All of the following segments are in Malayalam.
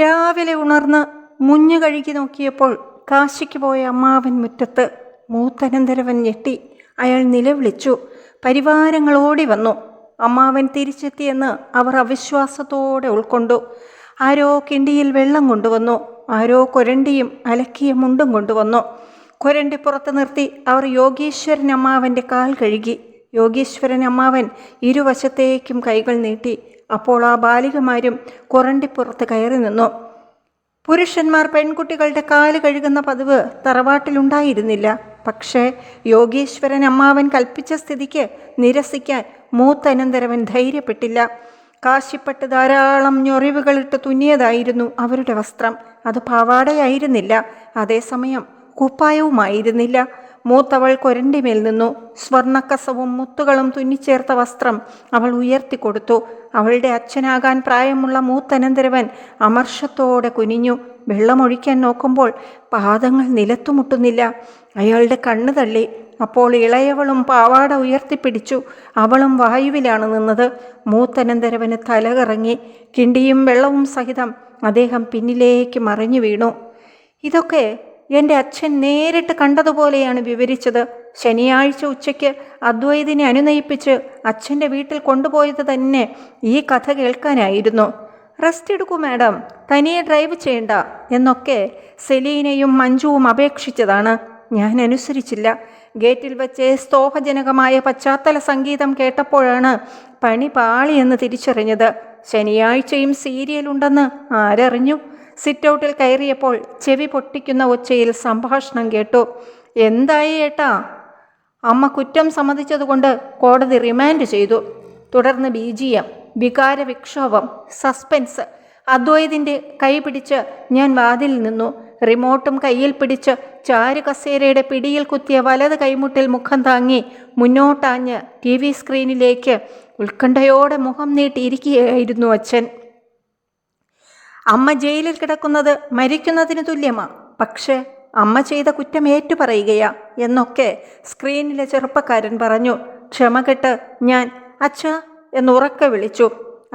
രാവിലെ ഉണർന്ന് മുഞ്ഞു കഴുകി നോക്കിയപ്പോൾ കാശിക്ക് പോയ അമ്മാവൻ മുറ്റത്ത് മൂത്തനന്തരവൻ ഞെട്ടി അയാൾ നിലവിളിച്ചു പരിവാരങ്ങളോടി വന്നു അമ്മാവൻ തിരിച്ചെത്തിയെന്ന് അവർ അവിശ്വാസത്തോടെ ഉൾക്കൊണ്ടു ആരോ കിണ്ടിയിൽ വെള്ളം കൊണ്ടുവന്നു ആരോ കൊരണ്ടിയും അലക്കിയ മുണ്ടും കൊണ്ടുവന്നു കൊരണ്ടി പുറത്ത് നിർത്തി അവർ യോഗീശ്വരൻ അമ്മാവൻ്റെ കാൽ കഴുകി യോഗീശ്വരൻ അമ്മാവൻ ഇരുവശത്തേക്കും കൈകൾ നീട്ടി അപ്പോൾ ആ ബാലികമാരും കുറണ്ടിപ്പുറത്ത് കയറി നിന്നു പുരുഷന്മാർ പെൺകുട്ടികളുടെ കാല് കഴുകുന്ന പതിവ് തറവാട്ടിലുണ്ടായിരുന്നില്ല പക്ഷേ യോഗീശ്വരൻ അമ്മാവൻ കൽപ്പിച്ച സ്ഥിതിക്ക് നിരസിക്കാൻ മൂത്തനന്തരവൻ ധൈര്യപ്പെട്ടില്ല കാശിപ്പെട്ട് ധാരാളം ഞൊറിവുകളിട്ട് തുന്നിയതായിരുന്നു അവരുടെ വസ്ത്രം അത് പാവാടയായിരുന്നില്ല അതേസമയം കുപ്പായവുമായിരുന്നില്ല മൂത്തവൾ കൊരണ്ടിമേൽ നിന്നു സ്വർണക്കസവും മുത്തുകളും തുന്നിച്ചേർത്ത വസ്ത്രം അവൾ ഉയർത്തിക്കൊടുത്തു അവളുടെ അച്ഛനാകാൻ പ്രായമുള്ള മൂത്തനന്തരവൻ അമർഷത്തോടെ കുനിഞ്ഞു വെള്ളമൊഴിക്കാൻ നോക്കുമ്പോൾ പാദങ്ങൾ നിലത്തുമുട്ടുന്നില്ല അയാളുടെ കണ്ണു തള്ളി അപ്പോൾ ഇളയവളും പാവാട ഉയർത്തിപ്പിടിച്ചു അവളും വായുവിലാണ് നിന്നത് മൂത്തനന്തരവന് തലകറങ്ങി കിണ്ടിയും വെള്ളവും സഹിതം അദ്ദേഹം പിന്നിലേക്ക് മറിഞ്ഞു വീണു ഇതൊക്കെ എൻ്റെ അച്ഛൻ നേരിട്ട് കണ്ടതുപോലെയാണ് വിവരിച്ചത് ശനിയാഴ്ച ഉച്ചയ്ക്ക് അദ്വൈതിനെ അനുനയിപ്പിച്ച് അച്ഛൻ്റെ വീട്ടിൽ കൊണ്ടുപോയത് തന്നെ ഈ കഥ കേൾക്കാനായിരുന്നു റെസ്റ്റ് എടുക്കൂ മാഡം തനിയെ ഡ്രൈവ് ചെയ്യണ്ട എന്നൊക്കെ സെലീനയും മഞ്ജുവും അപേക്ഷിച്ചതാണ് ഞാൻ അനുസരിച്ചില്ല ഗേറ്റിൽ വെച്ച് സ്തോഭജനകമായ പശ്ചാത്തല സംഗീതം കേട്ടപ്പോഴാണ് പണി പാളിയെന്ന് തിരിച്ചറിഞ്ഞത് ശനിയാഴ്ചയും സീരിയലുണ്ടെന്ന് ആരറിഞ്ഞു സിറ്റൗട്ടിൽ കയറിയപ്പോൾ ചെവി പൊട്ടിക്കുന്ന ഒച്ചയിൽ സംഭാഷണം കേട്ടു എന്തായി ഏട്ടാ അമ്മ കുറ്റം സമ്മതിച്ചതുകൊണ്ട് കോടതി റിമാൻഡ് ചെയ്തു തുടർന്ന് ബി ജി എം വിക്ഷോഭം സസ്പെൻസ് അദ്വൈതിൻ്റെ കൈ പിടിച്ച് ഞാൻ വാതിൽ നിന്നു റിമോട്ടും കയ്യിൽ പിടിച്ച് കസേരയുടെ പിടിയിൽ കുത്തിയ വലത് കൈമുട്ടിൽ മുഖം താങ്ങി മുന്നോട്ടാഞ്ഞ് ടി വി സ്ക്രീനിലേക്ക് ഉത്കണ്ഠയോടെ മുഖം നീട്ടിയിരിക്കുകയായിരുന്നു അച്ഛൻ അമ്മ ജയിലിൽ കിടക്കുന്നത് മരിക്കുന്നതിന് തുല്യമാ പക്ഷേ അമ്മ ചെയ്ത കുറ്റം ഏറ്റുപറയുകയാ എന്നൊക്കെ സ്ക്രീനിലെ ചെറുപ്പക്കാരൻ പറഞ്ഞു ക്ഷമ കെട്ട് ഞാൻ അച്ഛ എന്നുറക്കെ വിളിച്ചു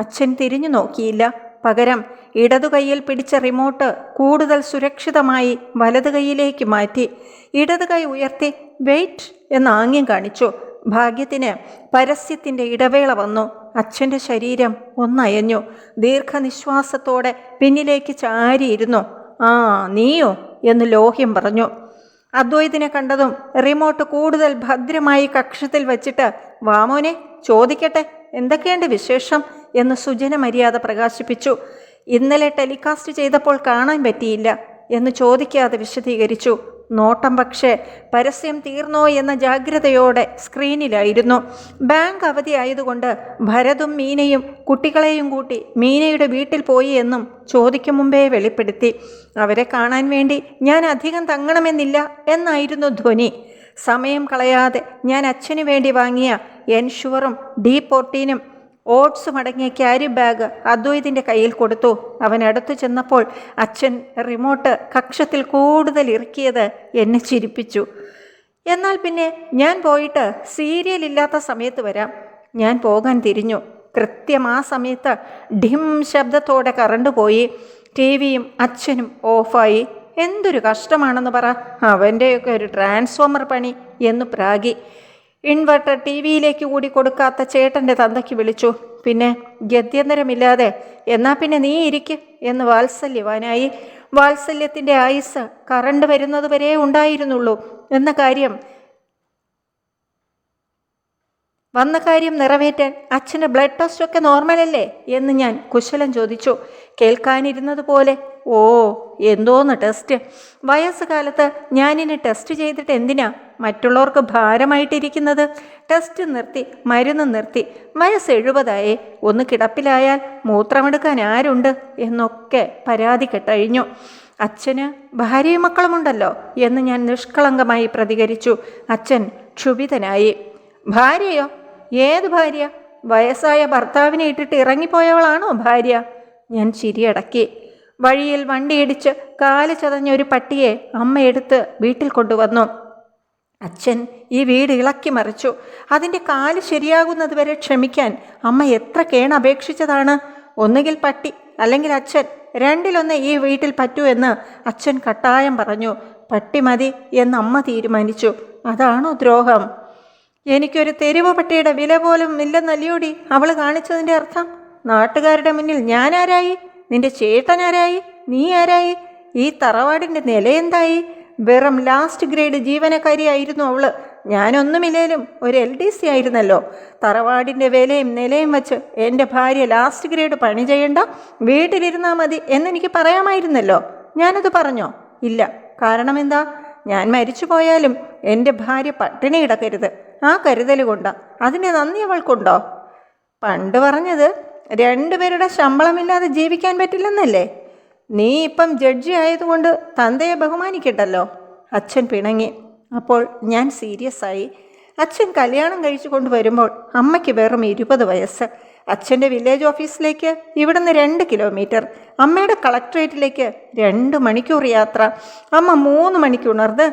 അച്ഛൻ തിരിഞ്ഞു നോക്കിയില്ല പകരം ഇടതു കൈയിൽ പിടിച്ച റിമോട്ട് കൂടുതൽ സുരക്ഷിതമായി വലതു കൈയിലേക്ക് മാറ്റി ഇടതു കൈ ഉയർത്തി വെയിറ്റ് എന്ന് ആംഗ്യം കാണിച്ചു ഭാഗ്യത്തിന് പരസ്യത്തിൻ്റെ ഇടവേള വന്നു അച്ഛൻ്റെ ശരീരം ഒന്നയഞ്ഞു ദീർഘനിശ്വാസത്തോടെ പിന്നിലേക്ക് ചാരിയിരുന്നു ആ നീയോ എന്ന് ലോഹ്യം പറഞ്ഞു അദ്വൈതിനെ കണ്ടതും റിമോട്ട് കൂടുതൽ ഭദ്രമായി കക്ഷത്തിൽ വച്ചിട്ട് വാമോനെ ചോദിക്കട്ടെ എന്തൊക്കെയുണ്ട് വിശേഷം എന്ന് സുജന മര്യാദ പ്രകാശിപ്പിച്ചു ഇന്നലെ ടെലികാസ്റ്റ് ചെയ്തപ്പോൾ കാണാൻ പറ്റിയില്ല എന്ന് ചോദിക്കാതെ വിശദീകരിച്ചു നോട്ടം പക്ഷേ പരസ്യം തീർന്നോ എന്ന ജാഗ്രതയോടെ സ്ക്രീനിലായിരുന്നു ബാങ്ക് അവധി ആയതുകൊണ്ട് ഭരതും മീനയും കുട്ടികളെയും കൂട്ടി മീനയുടെ വീട്ടിൽ പോയി എന്നും ചോദിക്കും മുമ്പേ വെളിപ്പെടുത്തി അവരെ കാണാൻ വേണ്ടി ഞാൻ അധികം തങ്ങണമെന്നില്ല എന്നായിരുന്നു ധ്വനി സമയം കളയാതെ ഞാൻ അച്ഛനു വേണ്ടി വാങ്ങിയ എൻഷുവറും ഡി പോർട്ടീനും ഓട്സ് മടങ്ങിയ ക്യാരി ബാഗ് അദ്വൈതിൻ്റെ കയ്യിൽ കൊടുത്തു അവൻ അടുത്തു ചെന്നപ്പോൾ അച്ഛൻ റിമോട്ട് കക്ഷത്തിൽ കൂടുതൽ ഇറക്കിയത് എന്നെ ചിരിപ്പിച്ചു എന്നാൽ പിന്നെ ഞാൻ പോയിട്ട് സീരിയൽ ഇല്ലാത്ത സമയത്ത് വരാം ഞാൻ പോകാൻ തിരിഞ്ഞു കൃത്യം ആ സമയത്ത് ഡിം ശബ്ദത്തോടെ കറണ്ട് പോയി ടി വിയും അച്ഛനും ഓഫായി എന്തൊരു കഷ്ടമാണെന്ന് പറ അവൻ്റെയൊക്കെ ഒരു ട്രാൻസ്ഫോമർ പണി എന്ന് പ്രാഗി ഇൻവെർട്ടർ ടി വിയിലേക്ക് കൂടി കൊടുക്കാത്ത ചേട്ടൻ്റെ തന്തയ്ക്ക് വിളിച്ചു പിന്നെ ഗത്യന്തരമില്ലാതെ എന്നാ പിന്നെ നീ ഇരിക്ക് എന്ന് വാത്സല്യവാനായി വാത്സല്യത്തിൻ്റെ ആയുസ് കറണ്ട് വരുന്നത് വരെ ഉണ്ടായിരുന്നുള്ളൂ എന്ന കാര്യം വന്ന കാര്യം നിറവേറ്റാൻ അച്ഛൻ്റെ ബ്ലഡ് ടെസ്റ്റൊക്കെ നോർമലല്ലേ എന്ന് ഞാൻ കുശലം ചോദിച്ചു കേൾക്കാനിരുന്നത് പോലെ ഓ എന്തോന്ന് ടെസ്റ്റ് വയസ്സുകാലത്ത് ഞാനിനി ടെസ്റ്റ് ചെയ്തിട്ട് എന്തിനാ മറ്റുള്ളവർക്ക് ഭാരമായിട്ടിരിക്കുന്നത് ടെസ്റ്റ് നിർത്തി മരുന്ന് നിർത്തി വയസ്സ് എഴുപതായി ഒന്ന് കിടപ്പിലായാൽ മൂത്രമെടുക്കാൻ ആരുണ്ട് എന്നൊക്കെ പരാതി കെട്ടഴിഞ്ഞു അച്ഛന് ഭാര്യയും മക്കളുമുണ്ടല്ലോ എന്ന് ഞാൻ നിഷ്കളങ്കമായി പ്രതികരിച്ചു അച്ഛൻ ക്ഷുഭിതനായി ഭാര്യയോ ഏത് ഭാര്യ വയസ്സായ ഭർത്താവിനെ ഇട്ടിട്ട് ഇറങ്ങിപ്പോയവളാണോ ഭാര്യ ഞാൻ ചിരിയടക്കി വഴിയിൽ വണ്ടിയിടിച്ച് കാല് ചതഞ്ഞൊരു ഒരു പട്ടിയെ അമ്മയെടുത്ത് വീട്ടിൽ കൊണ്ടുവന്നു അച്ഛൻ ഈ വീട് ഇളക്കി മറിച്ചു അതിൻ്റെ കാല് ശരിയാകുന്നതുവരെ ക്ഷമിക്കാൻ അമ്മ എത്ര കേണപേക്ഷിച്ചതാണ് ഒന്നുകിൽ പട്ടി അല്ലെങ്കിൽ അച്ഛൻ രണ്ടിലൊന്ന് ഈ വീട്ടിൽ പറ്റൂ എന്ന് അച്ഛൻ കട്ടായം പറഞ്ഞു പട്ടി മതി എന്ന് അമ്മ തീരുമാനിച്ചു അതാണോ ദ്രോഹം എനിക്കൊരു തെരുവ് പട്ടിയുടെ വില പോലും ഇല്ലെന്നല്ലിയോടി അവൾ കാണിച്ചതിൻ്റെ അർത്ഥം നാട്ടുകാരുടെ മുന്നിൽ ഞാനാരായി നിന്റെ ചേട്ടൻ ആരായി നീ ആരായി ഈ തറവാടിൻ്റെ നിലയെന്തായി വെറും ലാസ്റ്റ് ഗ്രേഡ് ജീവനക്കാരിയായിരുന്നു അവള് ഞാനൊന്നുമില്ലേലും ഒരു എൽ ഡി സി ആയിരുന്നല്ലോ തറവാടിൻ്റെ വിലയും നിലയും വെച്ച് എൻ്റെ ഭാര്യ ലാസ്റ്റ് ഗ്രേഡ് പണി ചെയ്യണ്ട വീട്ടിലിരുന്നാൽ മതി എന്നെനിക്ക് പറയാമായിരുന്നല്ലോ ഞാനത് പറഞ്ഞോ ഇല്ല കാരണം എന്താ ഞാൻ മരിച്ചു പോയാലും എൻ്റെ ഭാര്യ പട്ടിണി കിടക്കരുത് ആ കരുതൽ കൊണ്ടാ അതിന് നന്ദി അവൾക്കുണ്ടോ പണ്ട് പറഞ്ഞത് രണ്ടുപേരുടെ ശമ്പളമില്ലാതെ ജീവിക്കാൻ പറ്റില്ലെന്നല്ലേ നീ ഇപ്പം ജഡ്ജി ആയതുകൊണ്ട് തന്തയെ ബഹുമാനിക്കട്ടല്ലോ അച്ഛൻ പിണങ്ങി അപ്പോൾ ഞാൻ സീരിയസ് ആയി അച്ഛൻ കല്യാണം കഴിച്ചു കൊണ്ടുവരുമ്പോൾ അമ്മയ്ക്ക് വെറും ഇരുപത് വയസ്സ് അച്ഛൻ്റെ വില്ലേജ് ഓഫീസിലേക്ക് ഇവിടുന്ന് രണ്ട് കിലോമീറ്റർ അമ്മയുടെ കളക്ട്രേറ്റിലേക്ക് രണ്ട് മണിക്കൂർ യാത്ര അമ്മ മൂന്ന് ഉണർന്ന്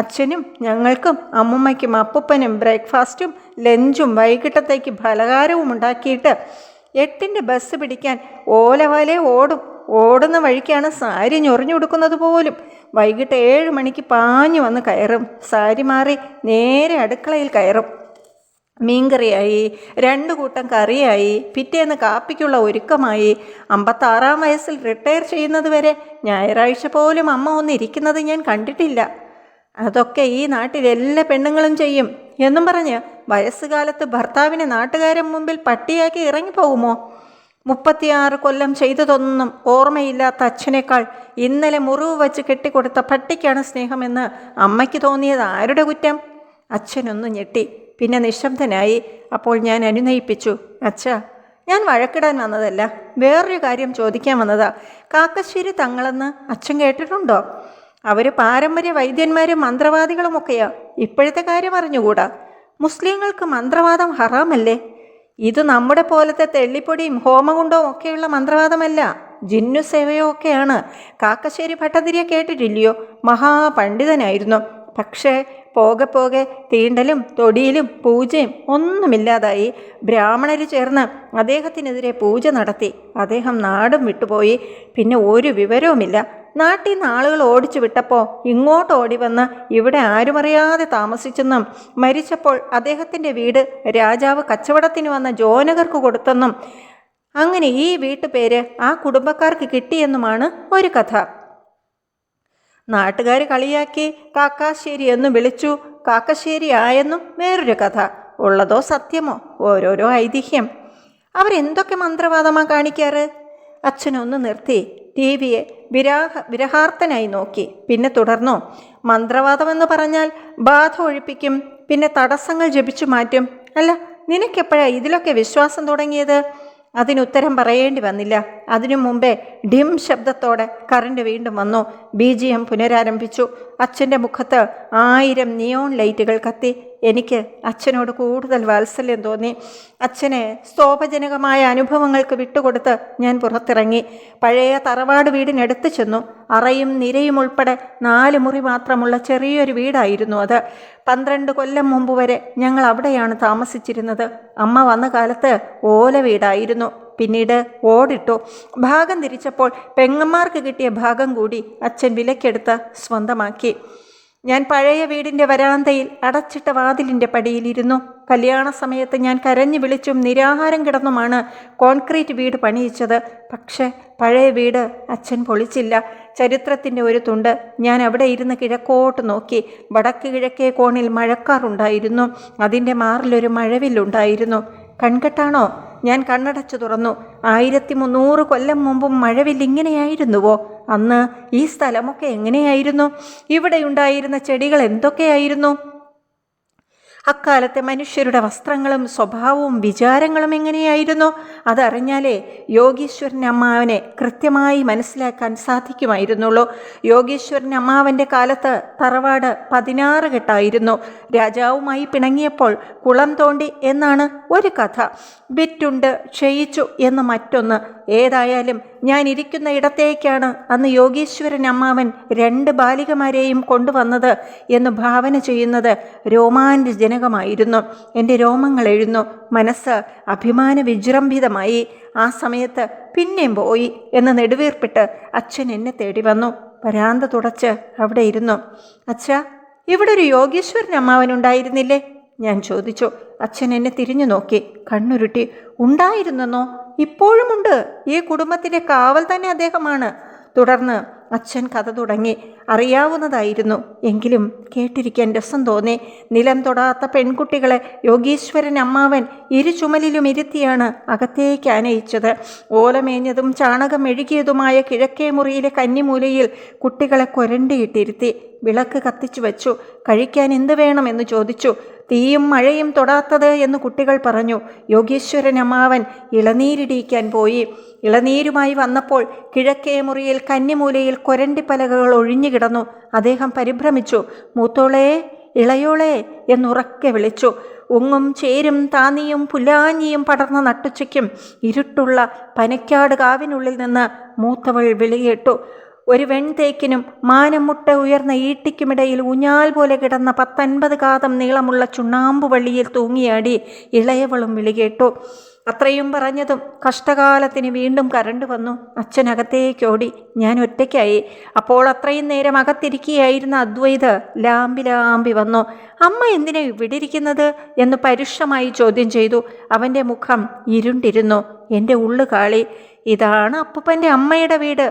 അച്ഛനും ഞങ്ങൾക്കും അമ്മുമ്മയ്ക്കും അപ്പൂപ്പനും ബ്രേക്ക്ഫാസ്റ്റും ലഞ്ചും വൈകിട്ടത്തേക്ക് ഫലഹാരവും ഉണ്ടാക്കിയിട്ട് എട്ടിൻ്റെ ബസ് പിടിക്കാൻ ഓല ഓടും ഓടുന്ന വഴിക്കാണ് സാരി ഞൊറിഞ്ഞു കൊടുക്കുന്നത് പോലും വൈകിട്ട് ഏഴ് മണിക്ക് പാഞ്ഞു വന്ന് കയറും സാരി മാറി നേരെ അടുക്കളയിൽ കയറും മീൻകറിയായി രണ്ട് കൂട്ടം കറിയായി പിറ്റേന്ന് കാപ്പിക്കുള്ള ഒരുക്കമായി അമ്പത്താറാം വയസ്സിൽ റിട്ടയർ ചെയ്യുന്നത് വരെ ഞായറാഴ്ച പോലും അമ്മ ഒന്നിരിക്കുന്നത് ഞാൻ കണ്ടിട്ടില്ല അതൊക്കെ ഈ നാട്ടിലെല്ലാ പെണ്ണുങ്ങളും ചെയ്യും എന്നും പറഞ്ഞ് വയസ്സുകാലത്ത് ഭർത്താവിനെ നാട്ടുകാരൻ മുമ്പിൽ പട്ടിയാക്കി ഇറങ്ങിപ്പോകുമോ മുപ്പത്തിയാറ് കൊല്ലം ചെയ്തതൊന്നും ഓർമ്മയില്ലാത്ത അച്ഛനേക്കാൾ ഇന്നലെ മുറിവ് വച്ച് കെട്ടിക്കൊടുത്ത പട്ടിക്കാണ് സ്നേഹമെന്ന് അമ്മയ്ക്ക് തോന്നിയത് ആരുടെ കുറ്റം അച്ഛനൊന്നു ഞെട്ടി പിന്നെ നിശബ്ദനായി അപ്പോൾ ഞാൻ അനുനയിപ്പിച്ചു അച്ഛാ ഞാൻ വഴക്കിടാൻ വന്നതല്ല വേറൊരു കാര്യം ചോദിക്കാൻ വന്നതാ കാക്കശ്ശേരി തങ്ങളെന്ന് അച്ഛൻ കേട്ടിട്ടുണ്ടോ അവർ പാരമ്പര്യ വൈദ്യന്മാരും മന്ത്രവാദികളുമൊക്കെയാ ഇപ്പോഴത്തെ കാര്യം അറിഞ്ഞുകൂടാ മുസ്ലിങ്ങൾക്ക് മന്ത്രവാദം ഹറാമല്ലേ ഇത് നമ്മുടെ പോലത്തെ തെള്ളിപ്പൊടിയും ഹോമകുണ്ടവും ഒക്കെയുള്ള മന്ത്രവാദമല്ല ജിന്നു സേവയോ ഒക്കെയാണ് കാക്കശ്ശേരി ഭട്ടതിരിയെ കേട്ടിട്ടില്ലയോ മഹാപണ്ഡിതനായിരുന്നു പക്ഷേ പോകെ പോകെ തീണ്ടലും തൊടിയിലും പൂജയും ഒന്നുമില്ലാതായി ബ്രാഹ്മണർ ചേർന്ന് അദ്ദേഹത്തിനെതിരെ പൂജ നടത്തി അദ്ദേഹം നാടും വിട്ടുപോയി പിന്നെ ഒരു വിവരവുമില്ല നാട്ടിൽ നിന്ന് ആളുകൾ ഓടിച്ചു വിട്ടപ്പോൾ ഇങ്ങോട്ട് ഓടി വന്ന് ഇവിടെ ആരുമറിയാതെ താമസിച്ചെന്നും മരിച്ചപ്പോൾ അദ്ദേഹത്തിൻ്റെ വീട് രാജാവ് കച്ചവടത്തിന് വന്ന ജോനകർക്ക് കൊടുത്തെന്നും അങ്ങനെ ഈ വീട്ടുപേര് ആ കുടുംബക്കാർക്ക് കിട്ടിയെന്നുമാണ് ഒരു കഥ നാട്ടുകാർ കളിയാക്കി കാക്കാശ്ശേരി എന്ന് വിളിച്ചു കാക്കശ്ശേരി ആയെന്നും വേറൊരു കഥ ഉള്ളതോ സത്യമോ ഓരോരോ ഐതിഹ്യം അവരെന്തൊക്കെ മന്ത്രവാദമാണ് കാണിക്കാറ് അച്ഛനൊന്ന് നിർത്തി ദേവിയെ വിരാഹ വിരഹാർത്ഥനായി നോക്കി പിന്നെ തുടർന്നു മന്ത്രവാദമെന്ന് പറഞ്ഞാൽ ബാധ ഒഴിപ്പിക്കും പിന്നെ തടസ്സങ്ങൾ ജപിച്ചു മാറ്റും അല്ല നിനക്കെപ്പോഴാണ് ഇതിലൊക്കെ വിശ്വാസം തുടങ്ങിയത് അതിനുത്തരം പറയേണ്ടി വന്നില്ല അതിനു മുമ്പേ ഡിം ശബ്ദത്തോടെ കറണ്ട് വീണ്ടും വന്നു ബി ജി എം പുനരാരംഭിച്ചു അച്ഛൻ്റെ മുഖത്ത് ആയിരം നിയോൺ ലൈറ്റുകൾ കത്തി എനിക്ക് അച്ഛനോട് കൂടുതൽ വാത്സല്യം തോന്നി അച്ഛനെ സ്തോഭജനകമായ അനുഭവങ്ങൾക്ക് വിട്ടുകൊടുത്ത് ഞാൻ പുറത്തിറങ്ങി പഴയ തറവാട് വീടിനടുത്ത് ചെന്നു അറയും നിരയും ഉൾപ്പെടെ നാല് മുറി മാത്രമുള്ള ചെറിയൊരു വീടായിരുന്നു അത് പന്ത്രണ്ട് കൊല്ലം മുമ്പ് വരെ ഞങ്ങൾ അവിടെയാണ് താമസിച്ചിരുന്നത് അമ്മ വന്ന കാലത്ത് ഓല വീടായിരുന്നു പിന്നീട് ഓടിട്ടു ഭാഗം തിരിച്ചപ്പോൾ പെങ്ങന്മാർക്ക് കിട്ടിയ ഭാഗം കൂടി അച്ഛൻ വിലക്കെടുത്ത് സ്വന്തമാക്കി ഞാൻ പഴയ വീടിൻ്റെ വരാന്തയിൽ അടച്ചിട്ട വാതിലിൻ്റെ പടിയിലിരുന്നു കല്യാണ സമയത്ത് ഞാൻ കരഞ്ഞു വിളിച്ചും നിരാഹാരം കിടന്നുമാണ് കോൺക്രീറ്റ് വീട് പണിയിച്ചത് പക്ഷേ പഴയ വീട് അച്ഛൻ പൊളിച്ചില്ല ചരിത്രത്തിൻ്റെ ഒരു തുണ്ട് ഞാൻ അവിടെ ഇരുന്ന് കിഴക്കോട്ട് നോക്കി വടക്ക് കിഴക്കേ കോണിൽ മഴക്കാറുണ്ടായിരുന്നു അതിൻ്റെ മാറിലൊരു മഴവില്ലുണ്ടായിരുന്നു കൺകെട്ടാണോ ഞാൻ കണ്ണടച്ചു തുറന്നു ആയിരത്തി മുന്നൂറ് കൊല്ലം മുമ്പും ഇങ്ങനെയായിരുന്നുവോ അന്ന് ഈ സ്ഥലമൊക്കെ എങ്ങനെയായിരുന്നു ഇവിടെയുണ്ടായിരുന്ന ചെടികൾ എന്തൊക്കെയായിരുന്നു അക്കാലത്തെ മനുഷ്യരുടെ വസ്ത്രങ്ങളും സ്വഭാവവും വിചാരങ്ങളും എങ്ങനെയായിരുന്നു അതറിഞ്ഞാലേ യോഗീശ്വരൻ അമ്മാവനെ കൃത്യമായി മനസ്സിലാക്കാൻ സാധിക്കുമായിരുന്നുള്ളൂ യോഗീശ്വരൻ അമ്മാവൻ്റെ കാലത്ത് തറവാട് പതിനാറ് കെട്ടായിരുന്നു രാജാവുമായി പിണങ്ങിയപ്പോൾ കുളം തോണ്ടി എന്നാണ് ഒരു കഥ വിറ്റുണ്ട് ക്ഷയിച്ചു എന്ന് മറ്റൊന്ന് ഏതായാലും ഞാൻ ഇരിക്കുന്ന ഇടത്തേക്കാണ് അന്ന് യോഗീശ്വരൻ അമ്മാവൻ രണ്ട് ബാലികമാരെയും കൊണ്ടുവന്നത് എന്ന് ഭാവന ചെയ്യുന്നത് രോമാഞ്ചജനകമായിരുന്നു എൻ്റെ രോമങ്ങൾ എഴുന്നു മനസ്സ് അഭിമാന വിജൃംഭിതമായി ആ സമയത്ത് പിന്നെയും പോയി എന്ന് നെടുവീർപ്പിട്ട് അച്ഛൻ എന്നെ തേടി വന്നു വരാന്ത തുടച്ച് അവിടെ ഇരുന്നു അച്ഛാ ഇവിടെ ഒരു യോഗീശ്വരൻ അമ്മാവൻ ഉണ്ടായിരുന്നില്ലേ ഞാൻ ചോദിച്ചു അച്ഛൻ എന്നെ തിരിഞ്ഞു നോക്കി കണ്ണുരുട്ടി ഉണ്ടായിരുന്നെന്നോ ഇപ്പോഴുമുണ്ട് ഈ കുടുംബത്തിൻ്റെ കാവൽ തന്നെ അദ്ദേഹമാണ് തുടർന്ന് അച്ഛൻ കഥ തുടങ്ങി അറിയാവുന്നതായിരുന്നു എങ്കിലും കേട്ടിരിക്കാൻ രസം തോന്നി നിലം തൊടാത്ത പെൺകുട്ടികളെ യോഗീശ്വരൻ അമ്മാവൻ ഇരു ചുമലിലും ഇരുത്തിയാണ് അകത്തേക്ക് ആനയിച്ചത് ഓലമേഞ്ഞതും ചാണകം മെഴുകിയതുമായ കിഴക്കേ മുറിയിലെ കന്നിമൂലയിൽ കുട്ടികളെ കൊരണ്ടിയിട്ടിരുത്തി വിളക്ക് കത്തിച്ചു വെച്ചു കഴിക്കാൻ എന്ത് വേണമെന്ന് ചോദിച്ചു തീയും മഴയും തൊടാത്തത് എന്ന് കുട്ടികൾ പറഞ്ഞു യോഗീശ്വരൻ അമ്മാവൻ ഇളനീരിടിയിക്കാൻ പോയി ഇളനീരുമായി വന്നപ്പോൾ കിഴക്കേ മുറിയിൽ കന്നിമൂലയിൽ കൊരണ്ടി പലകകൾ ഒഴിഞ്ഞുകിടന്നു അദ്ദേഹം പരിഭ്രമിച്ചു മൂത്തോളെ ഇളയോളെ എന്നുറക്കെ വിളിച്ചു ഉങ്ങും ചേരും താന്നിയും പുലാഞ്ഞിയും പടർന്ന നട്ടുച്ചയ്ക്കും ഇരുട്ടുള്ള പനക്കാട് കാവിനുള്ളിൽ നിന്ന് മൂത്തവൾ വിളിയിട്ടു ഒരു വെൺതേക്കിനും മാനമുട്ട ഉയർന്ന ഈട്ടിക്കുമിടയിൽ ഊഞ്ഞാൽ പോലെ കിടന്ന പത്തൻപത് കാതം നീളമുള്ള ചുണ്ണാമ്പുവള്ളിയിൽ തൂങ്ങിയാടി ഇളയവളും വിളികേട്ടു അത്രയും പറഞ്ഞതും കഷ്ടകാലത്തിന് വീണ്ടും കരണ്ട് വന്നു അച്ഛനകത്തേക്കോടി ഞാൻ ഒറ്റയ്ക്കായി അപ്പോൾ അത്രയും നേരം അകത്തിരിക്കുകയായിരുന്ന അദ്വൈത് ലാമ്പി ലാമ്പി വന്നു അമ്മ എന്തിനാ ഇവിടെ ഇരിക്കുന്നത് എന്ന് പരുഷമായി ചോദ്യം ചെയ്തു അവൻ്റെ മുഖം ഇരുണ്ടിരുന്നു എൻ്റെ ഉള്ളു കാളി ഇതാണ് അപ്പൂപ്പൻ്റെ അമ്മയുടെ വീട്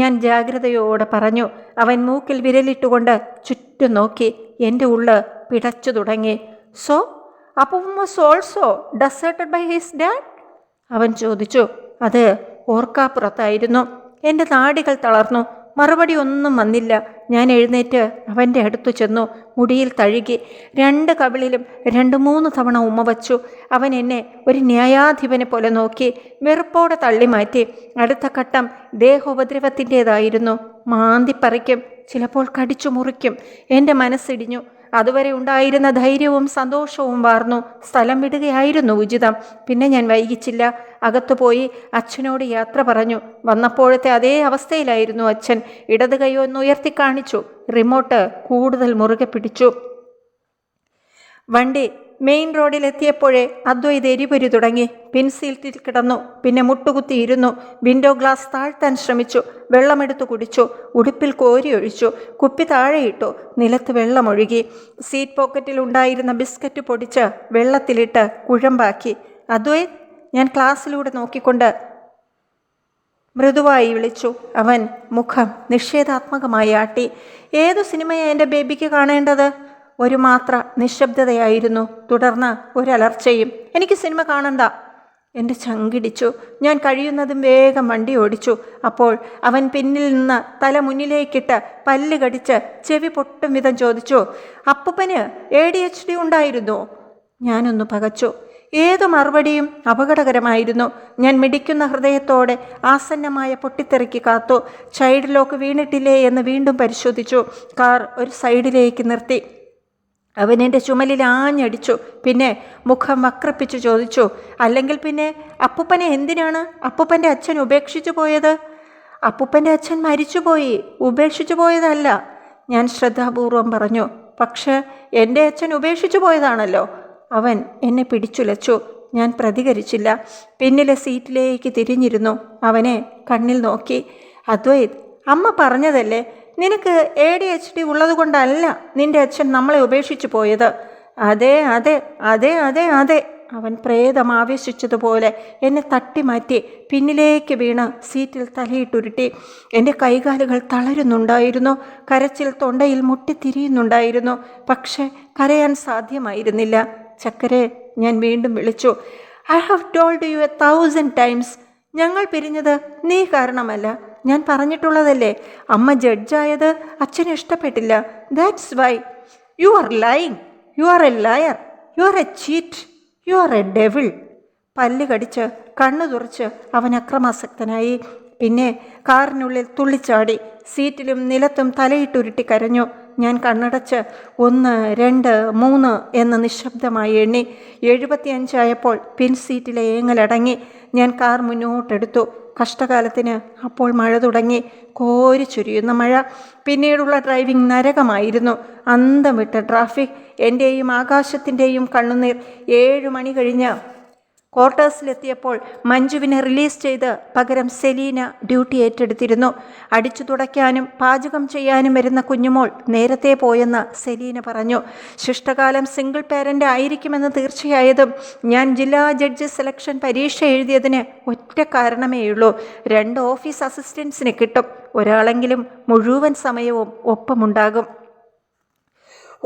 ഞാൻ ജാഗ്രതയോടെ പറഞ്ഞു അവൻ മൂക്കിൽ വിരലിട്ടുകൊണ്ട് ചുറ്റും നോക്കി എൻ്റെ ഉള്ള് പിടച്ചു തുടങ്ങി സോ അപ്പം was also deserted by his dad അവൻ ചോദിച്ചു അത് ഓർക്കാപ്പുറത്തായിരുന്നു എൻ്റെ നാടികൾ തളർന്നു മറുപടി ഒന്നും വന്നില്ല ഞാൻ എഴുന്നേറ്റ് അവൻ്റെ അടുത്തു ചെന്നു മുടിയിൽ തഴുകി രണ്ട് കവിളിലും രണ്ട് മൂന്ന് തവണ ഉമ്മ വച്ചു അവൻ എന്നെ ഒരു ന്യായാധിപനെ പോലെ നോക്കി വെറുപ്പോടെ തള്ളി മാറ്റി അടുത്ത ഘട്ടം ദേഹോപദ്രവത്തിൻ്റേതായിരുന്നു മാന്തിപ്പറിക്കും ചിലപ്പോൾ കടിച്ചു മുറിക്കും എൻ്റെ മനസ്സിടിഞ്ഞു അതുവരെ ഉണ്ടായിരുന്ന ധൈര്യവും സന്തോഷവും വാർന്നു സ്ഥലം വിടുകയായിരുന്നു ഉചിതം പിന്നെ ഞാൻ വൈകിച്ചില്ല അകത്തു പോയി അച്ഛനോട് യാത്ര പറഞ്ഞു വന്നപ്പോഴത്തെ അതേ അവസ്ഥയിലായിരുന്നു അച്ഛൻ ഇടത് കൈയൊന്ന് ഉയർത്തി കാണിച്ചു റിമോട്ട് കൂടുതൽ മുറുകെ പിടിച്ചു വണ്ടി മെയിൻ റോഡിലെത്തിയപ്പോഴേ അദ്വൈത് എരിപൊരി തുടങ്ങി പിൻസീറ്റിൽ കിടന്നു പിന്നെ മുട്ടുകുത്തിയിരുന്നു വിൻഡോ ഗ്ലാസ് താഴ്ത്താൻ ശ്രമിച്ചു വെള്ളമെടുത്തു കുടിച്ചു ഉടുപ്പിൽ കോരി ഒഴിച്ചു കുപ്പി താഴെയിട്ടു നിലത്ത് വെള്ളമൊഴുകി സീറ്റ് പോക്കറ്റിൽ ഉണ്ടായിരുന്ന ബിസ്ക്കറ്റ് പൊടിച്ച് വെള്ളത്തിലിട്ട് കുഴമ്പാക്കി അദ്വൈത് ഞാൻ ക്ലാസ്സിലൂടെ നോക്കിക്കൊണ്ട് മൃദുവായി വിളിച്ചു അവൻ മുഖം നിഷേധാത്മകമായി ആട്ടി ഏതു സിനിമയാണ് എൻ്റെ ബേബിക്ക് കാണേണ്ടത് ഒരു മാത്ര നിശബ്ദതയായിരുന്നു തുടർന്ന് ഒരലർച്ചയും എനിക്ക് സിനിമ കാണണ്ട എൻ്റെ ചങ്കിടിച്ചു ഞാൻ കഴിയുന്നതും വേഗം വണ്ടി ഓടിച്ചു അപ്പോൾ അവൻ പിന്നിൽ നിന്ന് തല മുന്നിലേക്കിട്ട് പല്ല് കടിച്ച് ചെവി പൊട്ടും വിധം ചോദിച്ചു അപ്പൂപ്പന് എ ഡി എച്ച് ഡി ഉണ്ടായിരുന്നു ഞാനൊന്ന് പകച്ചു ഏതു മറുപടിയും അപകടകരമായിരുന്നു ഞാൻ മിടിക്കുന്ന ഹൃദയത്തോടെ ആസന്നമായ പൊട്ടിത്തെറിക്ക് കാത്തു ചൈഡ് ലോക്ക് വീണിട്ടില്ലേ എന്ന് വീണ്ടും പരിശോധിച്ചു കാർ ഒരു സൈഡിലേക്ക് നിർത്തി അവൻ എൻ്റെ ചുമലിൽ ആഞ്ഞടിച്ചു പിന്നെ മുഖം വക്രപ്പിച്ച് ചോദിച്ചു അല്ലെങ്കിൽ പിന്നെ അപ്പൂപ്പനെ എന്തിനാണ് അപ്പൂപ്പൻ്റെ അച്ഛൻ ഉപേക്ഷിച്ചു പോയത് അപ്പൂപ്പൻ്റെ അച്ഛൻ മരിച്ചുപോയി ഉപേക്ഷിച്ചു പോയതല്ല ഞാൻ ശ്രദ്ധാപൂർവം പറഞ്ഞു പക്ഷേ എൻ്റെ അച്ഛൻ ഉപേക്ഷിച്ചു പോയതാണല്ലോ അവൻ എന്നെ പിടിച്ചുലച്ചു ഞാൻ പ്രതികരിച്ചില്ല പിന്നിലെ സീറ്റിലേക്ക് തിരിഞ്ഞിരുന്നു അവനെ കണ്ണിൽ നോക്കി അദ്വൈത് അമ്മ പറഞ്ഞതല്ലേ നിനക്ക് എ ഡി എച്ച് ഡി ഉള്ളതുകൊണ്ടല്ല നിന്റെ അച്ഛൻ നമ്മളെ ഉപേക്ഷിച്ചു പോയത് അതെ അതെ അതെ അതെ അതെ അവൻ പ്രേതം ആവേശിച്ചതുപോലെ എന്നെ തട്ടിമാറ്റി പിന്നിലേക്ക് വീണ് സീറ്റിൽ തലയിട്ടുരുട്ടി എൻ്റെ കൈകാലുകൾ തളരുന്നുണ്ടായിരുന്നു കരച്ചിൽ തൊണ്ടയിൽ മുട്ടിത്തിരിയുന്നുണ്ടായിരുന്നു പക്ഷേ കരയാൻ സാധ്യമായിരുന്നില്ല ചക്കരെ ഞാൻ വീണ്ടും വിളിച്ചു I have told you a thousand times ഞങ്ങൾ പിരിഞ്ഞത് നീ കാരണമല്ല ഞാൻ പറഞ്ഞിട്ടുള്ളതല്ലേ അമ്മ ജഡ്ജായത് അച്ഛന് ഇഷ്ടപ്പെട്ടില്ല that's why you are lying you are a liar you are a cheat you are a devil പല്ല് കടിച്ച് കണ്ണു തുറച്ച് അവൻ അക്രമാസക്തനായി പിന്നെ കാറിനുള്ളിൽ തുള്ളിച്ചാടി സീറ്റിലും നിലത്തും തലയിട്ടുരുട്ടി കരഞ്ഞു ഞാൻ കണ്ണടച്ച് ഒന്ന് രണ്ട് മൂന്ന് എന്ന് നിശബ്ദമായി എണ്ണി എഴുപത്തിയഞ്ചായപ്പോൾ പിൻ സീറ്റിലെ ഏങ്ങലടങ്ങി ഞാൻ കാർ മുന്നോട്ടെടുത്തു കഷ്ടകാലത്തിന് അപ്പോൾ മഴ തുടങ്ങി കോരി ചുരിയുന്ന മഴ പിന്നീടുള്ള ഡ്രൈവിംഗ് നരകമായിരുന്നു അന്തം വിട്ട ട്രാഫിക് എൻ്റെയും ആകാശത്തിൻ്റെയും കണ്ണുനീർ ഏഴ് മണി കഴിഞ്ഞ് ക്വാർട്ടേഴ്സിലെത്തിയപ്പോൾ മഞ്ജുവിനെ റിലീസ് ചെയ്ത് പകരം സെലീന ഡ്യൂട്ടി ഏറ്റെടുത്തിരുന്നു അടിച്ചു തുടയ്ക്കാനും പാചകം ചെയ്യാനും വരുന്ന കുഞ്ഞുമോൾ നേരത്തെ പോയെന്ന് സെലീന പറഞ്ഞു ശിഷ്ടകാലം സിംഗിൾ പേരൻ്റ് ആയിരിക്കുമെന്ന് തീർച്ചയായതും ഞാൻ ജില്ലാ ജഡ്ജ് സെലക്ഷൻ പരീക്ഷ എഴുതിയതിന് ഒറ്റ കാരണമേയുള്ളൂ രണ്ട് ഓഫീസ് അസിസ്റ്റൻസിന് കിട്ടും ഒരാളെങ്കിലും മുഴുവൻ സമയവും ഒപ്പമുണ്ടാകും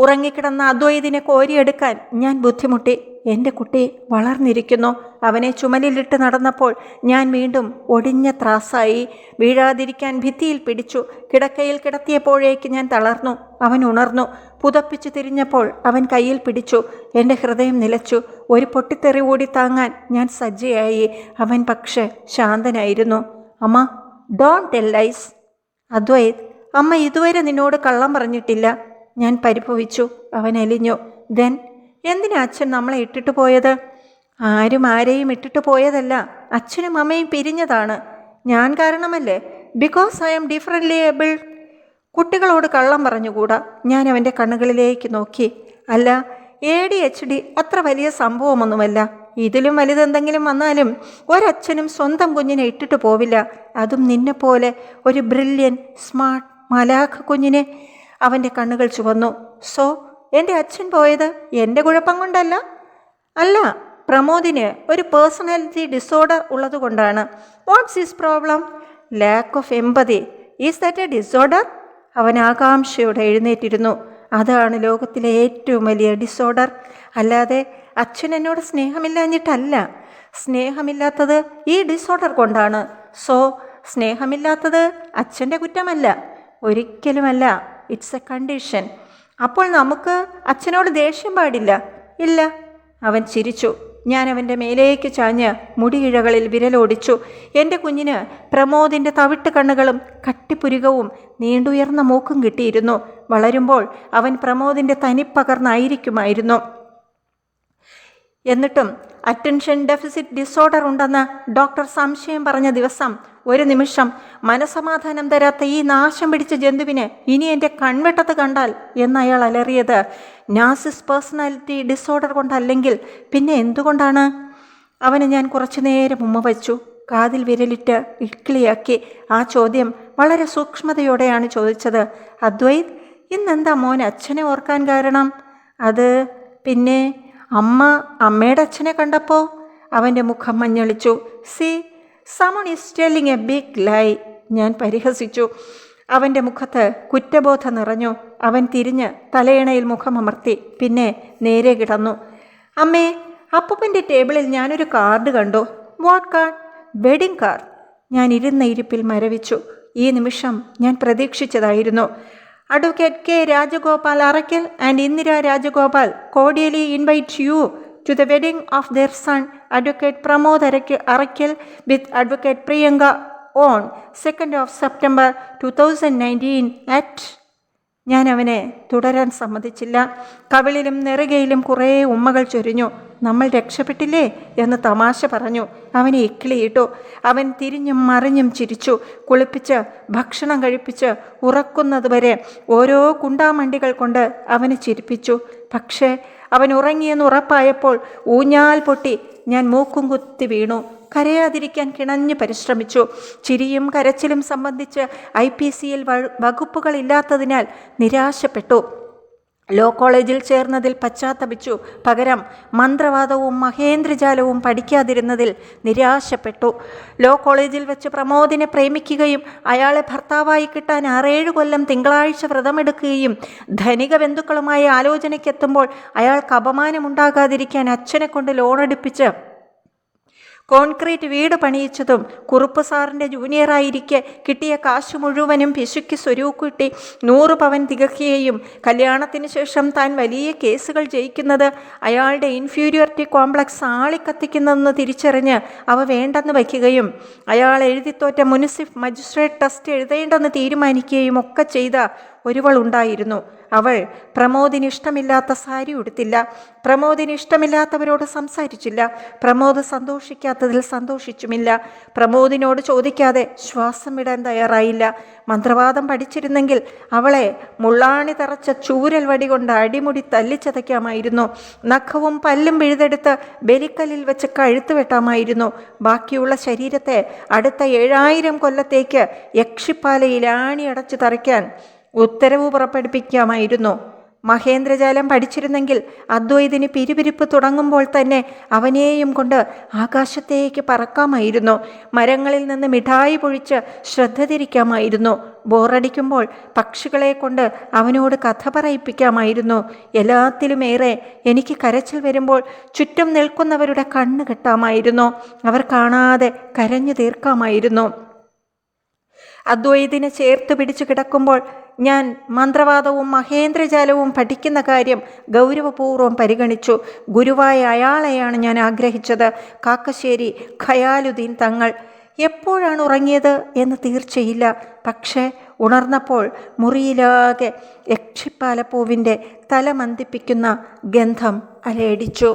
ഉറങ്ങിക്കിടന്ന അദ്വൈതിനെ കോരിയെടുക്കാൻ ഞാൻ ബുദ്ധിമുട്ടി എൻ്റെ കുട്ടി വളർന്നിരിക്കുന്നു അവനെ ചുമലിലിട്ട് നടന്നപ്പോൾ ഞാൻ വീണ്ടും ഒടിഞ്ഞ ത്രാസായി വീഴാതിരിക്കാൻ ഭിത്തിയിൽ പിടിച്ചു കിടക്കയിൽ കിടത്തിയപ്പോഴേക്ക് ഞാൻ തളർന്നു അവൻ ഉണർന്നു പുതപ്പിച്ചു തിരിഞ്ഞപ്പോൾ അവൻ കയ്യിൽ പിടിച്ചു എൻ്റെ ഹൃദയം നിലച്ചു ഒരു പൊട്ടിത്തെറി കൂടി താങ്ങാൻ ഞാൻ സജ്ജയായി അവൻ പക്ഷേ ശാന്തനായിരുന്നു അമ്മ ഡോൺ ടെൽ ലൈസ് അദ്വൈത് അമ്മ ഇതുവരെ നിന്നോട് കള്ളം പറഞ്ഞിട്ടില്ല ഞാൻ പരിഭവിച്ചു അവൻ അലിഞ്ഞു ദെൻ എന്തിനാ അച്ഛൻ നമ്മളെ ഇട്ടിട്ട് പോയത് ആരും ആരെയും ഇട്ടിട്ട് പോയതല്ല അച്ഛനും അമ്മയും പിരിഞ്ഞതാണ് ഞാൻ കാരണമല്ലേ because I am differently able കുട്ടികളോട് കള്ളം പറഞ്ഞുകൂടാ ഞാൻ അവൻ്റെ കണ്ണുകളിലേക്ക് നോക്കി അല്ല എ ഡി എച്ച് ഡി അത്ര വലിയ സംഭവമൊന്നുമല്ല ഇതിലും വലുതെന്തെങ്കിലും വന്നാലും ഒരച്ഛനും സ്വന്തം കുഞ്ഞിനെ ഇട്ടിട്ട് പോവില്ല അതും നിന്നെപ്പോലെ ഒരു ബ്രില്യൻ സ്മാർട്ട് മലാഖ് കുഞ്ഞിനെ അവൻ്റെ കണ്ണുകൾ ചുവന്നു സോ എൻ്റെ അച്ഛൻ പോയത് എൻ്റെ കുഴപ്പം കൊണ്ടല്ല അല്ല പ്രമോദിന് ഒരു പേഴ്സണാലിറ്റി ഡിസോർഡർ ഉള്ളതുകൊണ്ടാണ് what's is problem lack of empathy is that a disorder അവൻ ആകാംക്ഷയോടെ എഴുന്നേറ്റിരുന്നു അതാണ് ലോകത്തിലെ ഏറ്റവും വലിയ ഡിസോർഡർ അല്ലാതെ അച്ഛൻ എന്നോട് സ്നേഹമില്ലാഞ്ഞിട്ടല്ല സ്നേഹമില്ലാത്തത് ഈ ഡിസോർഡർ കൊണ്ടാണ് സോ സ്നേഹമില്ലാത്തത് അച്ഛൻ്റെ കുറ്റമല്ല ഒരിക്കലുമല്ല ഇറ്റ്സ് എ കണ്ടീഷൻ അപ്പോൾ നമുക്ക് അച്ഛനോട് ദേഷ്യം പാടില്ല ഇല്ല അവൻ ചിരിച്ചു ഞാൻ അവൻ്റെ മേലേക്ക് ചാഞ്ഞ് മുടിയിഴകളിൽ വിരലോടിച്ചു എൻ്റെ കുഞ്ഞിന് പ്രമോദിൻ്റെ തവിട്ട് കണ്ണുകളും കട്ടിപ്പുരുകവും നീണ്ടുയർന്ന മൂക്കും കിട്ടിയിരുന്നു വളരുമ്പോൾ അവൻ പ്രമോദിൻ്റെ തനിപ്പകർന്നായിരിക്കുമായിരുന്നു എന്നിട്ടും അറ്റൻഷൻ ഡെഫിസിറ്റ് ഡിസോർഡർ ഉണ്ടെന്ന് ഡോക്ടർ സംശയം പറഞ്ഞ ദിവസം ഒരു നിമിഷം മനസമാധാനം തരാത്ത ഈ നാശം പിടിച്ച ജന്തുവിനെ ഇനി എൻ്റെ കൺവെട്ടത്ത് കണ്ടാൽ അയാൾ അലറിയത് നാസിസ് പേഴ്സണാലിറ്റി ഡിസോർഡർ കൊണ്ടല്ലെങ്കിൽ പിന്നെ എന്തുകൊണ്ടാണ് അവനെ ഞാൻ കുറച്ചു നേരം ഉമ്മ വച്ചു കാതിൽ വിരലിട്ട് ഇക്കിളിയാക്കി ആ ചോദ്യം വളരെ സൂക്ഷ്മതയോടെയാണ് ചോദിച്ചത് അദ്വൈത് ഇന്നെന്താ മോൻ അച്ഛനെ ഓർക്കാൻ കാരണം അത് പിന്നെ അമ്മ അമ്മയുടെ അച്ഛനെ കണ്ടപ്പോൾ അവൻ്റെ മുഖം മഞ്ഞളിച്ചു see someone is telling a big lie ഞാൻ പരിഹസിച്ചു അവൻ്റെ മുഖത്ത് കുറ്റബോധം നിറഞ്ഞു അവൻ തിരിഞ്ഞ് തലയിണയിൽ അമർത്തി പിന്നെ നേരെ കിടന്നു അമ്മേ അപ്പൂപ്പൻ്റെ ടേബിളിൽ ഞാനൊരു കാർഡ് കണ്ടു വാട്ട് കാർഡ് വെഡിങ് കാർഡ് ഞാൻ ഇരുന്ന ഇരിപ്പിൽ മരവിച്ചു ഈ നിമിഷം ഞാൻ പ്രതീക്ഷിച്ചതായിരുന്നു advocate K Rajagopal Arakkal and Indira Rajagopal cordially invite you to the wedding of their son advocate Pramod അരയ്ക്ക് Arakkal with advocate Priyanka on second of September two thousand nineteen at ഞാൻ അവനെ തുടരാൻ സമ്മതിച്ചില്ല കവിളിലും നെറുകയിലും കുറേ ഉമ്മകൾ ചൊരിഞ്ഞു നമ്മൾ രക്ഷപ്പെട്ടില്ലേ എന്ന് തമാശ പറഞ്ഞു അവനെ ഇക്കിളിയിട്ടു അവൻ തിരിഞ്ഞും മറിഞ്ഞും ചിരിച്ചു കുളിപ്പിച്ച് ഭക്ഷണം കഴിപ്പിച്ച് ഉറക്കുന്നതുവരെ ഓരോ കുണ്ടാമണ്ടികൾ കൊണ്ട് അവനെ ചിരിപ്പിച്ചു പക്ഷേ അവൻ ഉറങ്ങിയെന്ന് ഉറപ്പായപ്പോൾ ഊഞ്ഞാൽ പൊട്ടി ഞാൻ മൂക്കും കുത്തി വീണു കരയാതിരിക്കാൻ കിണഞ്ഞു പരിശ്രമിച്ചു ചിരിയും കരച്ചിലും സംബന്ധിച്ച് ഐ പി സിയിൽ വകുപ്പുകളില്ലാത്തതിനാൽ നിരാശപ്പെട്ടു ലോ കോളേജിൽ ചേർന്നതിൽ പശ്ചാത്തപിച്ചു പകരം മന്ത്രവാദവും മഹേന്ദ്രജാലവും പഠിക്കാതിരുന്നതിൽ നിരാശപ്പെട്ടു ലോ കോളേജിൽ വെച്ച് പ്രമോദിനെ പ്രേമിക്കുകയും അയാളെ ഭർത്താവായി കിട്ടാൻ ആറേഴ് കൊല്ലം തിങ്കളാഴ്ച വ്രതമെടുക്കുകയും ധനിക ബന്ധുക്കളുമായി ആലോചനയ്ക്കെത്തുമ്പോൾ അയാൾക്ക് അപമാനമുണ്ടാകാതിരിക്കാൻ അച്ഛനെ കൊണ്ട് ലോണെടുപ്പിച്ച് കോൺക്രീറ്റ് വീട് പണിയിച്ചതും കുറുപ്പ് സാറിൻ്റെ ജൂനിയറായിരിക്കെ കിട്ടിയ കാശു മുഴുവനും പിശുക്കി സ്വരൂക്കുട്ടി നൂറ് പവൻ തികക്കുകയും കല്യാണത്തിന് ശേഷം താൻ വലിയ കേസുകൾ ജയിക്കുന്നത് അയാളുടെ ഇൻഫീരിയോറിറ്റി കോംപ്ലക്സ് ആളിക്കത്തിക്കുന്നതെന്ന് തിരിച്ചറിഞ്ഞ് അവ വേണ്ടെന്ന് വയ്ക്കുകയും അയാൾ എഴുതിത്തോറ്റ മുനിസിഫ് മജിസ്ട്രേറ്റ് ടെസ്റ്റ് എഴുതേണ്ടെന്ന് തീരുമാനിക്കുകയും ഒക്കെ ചെയ്ത ഒരുവളുണ്ടായിരുന്നു അവൾ പ്രമോദിന് ഇഷ്ടമില്ലാത്ത സാരി ഉടുത്തില്ല പ്രമോദിന് ഇഷ്ടമില്ലാത്തവരോട് സംസാരിച്ചില്ല പ്രമോദ് സന്തോഷിക്കാത്തതിൽ സന്തോഷിച്ചുമില്ല പ്രമോദിനോട് ചോദിക്കാതെ ശ്വാസം വിടാൻ തയ്യാറായില്ല മന്ത്രവാദം പഠിച്ചിരുന്നെങ്കിൽ അവളെ മുള്ളാണി തറച്ച ചൂരൽ വടി കൊണ്ട് അടിമുടി തല്ലിച്ചതയ്ക്കാമായിരുന്നു നഖവും പല്ലും പിഴുതെടുത്ത് ബലിക്കല്ലിൽ വെച്ച് കഴുത്ത് വെട്ടാമായിരുന്നു ബാക്കിയുള്ള ശരീരത്തെ അടുത്ത ഏഴായിരം കൊല്ലത്തേക്ക് യക്ഷിപ്പാലയിൽ ആണി അടച്ചു തറയ്ക്കാൻ ഉത്തരവ് പുറപ്പെടുപ്പിക്കാമായിരുന്നു മഹേന്ദ്രജാലം പഠിച്ചിരുന്നെങ്കിൽ അദ്വൈതിന് പിരിപിരിപ്പ് തുടങ്ങുമ്പോൾ തന്നെ അവനെയും കൊണ്ട് ആകാശത്തേക്ക് പറക്കാമായിരുന്നു മരങ്ങളിൽ നിന്ന് മിഠായി പൊഴിച്ച് ശ്രദ്ധ തിരിക്കാമായിരുന്നു ബോറടിക്കുമ്പോൾ പക്ഷികളെ കൊണ്ട് അവനോട് കഥ പറയിപ്പിക്കാമായിരുന്നു എല്ലാത്തിലുമേറെ എനിക്ക് കരച്ചിൽ വരുമ്പോൾ ചുറ്റും നിൽക്കുന്നവരുടെ കണ്ണ് കെട്ടാമായിരുന്നു അവർ കാണാതെ കരഞ്ഞു തീർക്കാമായിരുന്നു അദ്വൈതിനെ ചേർത്ത് പിടിച്ചു കിടക്കുമ്പോൾ ഞാൻ മന്ത്രവാദവും മഹേന്ദ്രജാലവും പഠിക്കുന്ന കാര്യം ഗൗരവപൂർവ്വം പരിഗണിച്ചു ഗുരുവായ അയാളെയാണ് ഞാൻ ആഗ്രഹിച്ചത് കാക്കശ്ശേരി ഖയാലുദ്ദീൻ തങ്ങൾ എപ്പോഴാണ് ഉറങ്ങിയത് എന്ന് തീർച്ചയില്ല പക്ഷേ ഉണർന്നപ്പോൾ മുറിയിലാകെ യക്ഷിപ്പാലപ്പൂവിൻ്റെ തലമന്തിപ്പിക്കുന്ന ഗന്ധം അലയടിച്ചു